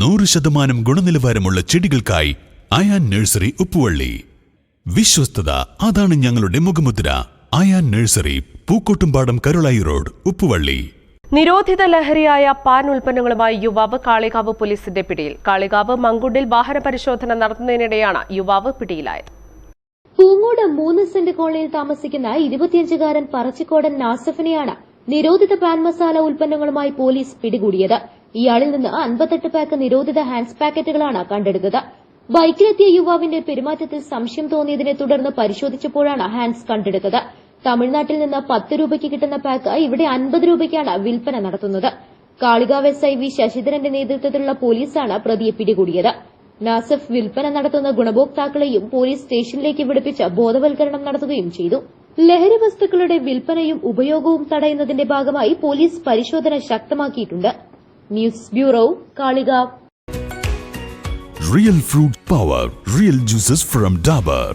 നൂറ് ശതമാനം ഗുണനിലവാരമുള്ള ചെടികൾക്കായി അയാൻ നഴ്സറി ഉപ്പുവള്ളി. വിശ്വസ്തത അതാണ് ഞങ്ങളുടെ മുഖമുദ്ര. Ayan nursery Pookkottumpadam Karulai road Uppuvalli. നിരോധിത ലഹരിയായ പാൻ ഉൽപ്പന്നങ്ങളുമായി യുവാവ് കാളികാവ് പോലീസിന്റെ പിടിയിൽ. കാളികാവ് മങ്കുണ്ടിൽ വാഹന പരിശോധന നടത്തുന്നതിനിടെയാണ് യുവാവ് പിടിയിലായത്. പൂങ്ങോട് മൂന്ന് സെന്റ് കോളനിയിൽ താമസിക്കുന്ന ഇരുപത്തിയഞ്ചുകാരൻ പറച്ചിക്കോടൻ നാസഫിനെയാണ് നിരോധിത പാൻ മസാല ഉൽപ്പന്നങ്ങളുമായി പോലീസ് പിടികൂടിയത്. ഇയാളിൽ നിന്ന് അൻപത്തെട്ട് പാക്ക് നിരോധിത ഹാൻഡ്സ് പാക്കറ്റുകളാണ് കണ്ടെടുത്തത്. ബൈക്കിലെത്തിയ യുവാവിന്റെ പെരുമാറ്റത്തിൽ സംശയം തോന്നിയതിനെ തുടർന്ന് പരിശോധിച്ചപ്പോഴാണ് ഹാൻഡ്സ് കണ്ടെടുത്തത്. തമിഴ്നാട്ടിൽ നിന്ന് പത്ത് രൂപയ്ക്ക് കിട്ടുന്ന പാക്ക് ഇവിടെ അൻപത് രൂപയ്ക്കാണ് വിൽപ്പന നടത്തുന്നത്. കാളികാവ് എസ് ഐ വി ശശിധരന്റെ നേതൃത്വത്തിലുള്ള പോലീസാണ് പ്രതിയെ പിടികൂടിയത്. നാസഫ് വിൽപ്പന നടത്തുന്ന ഗുണഭോക്താക്കളെയും പോലീസ് സ്റ്റേഷനിലേക്ക് വിളിപ്പിച്ച് ബോധവൽക്കരണം നടത്തുകയും ചെയ്തു. ലഹരി വസ്തുക്കളുടെ വിൽപ്പനയും ഉപയോഗവും തടയുന്നതിന്റെ ഭാഗമായി പോലീസ് പരിശോധന ശക്തമാക്കിയിട്ടുണ്ട്. News bureau Kalikavu. Real fruit power real juices from Dabur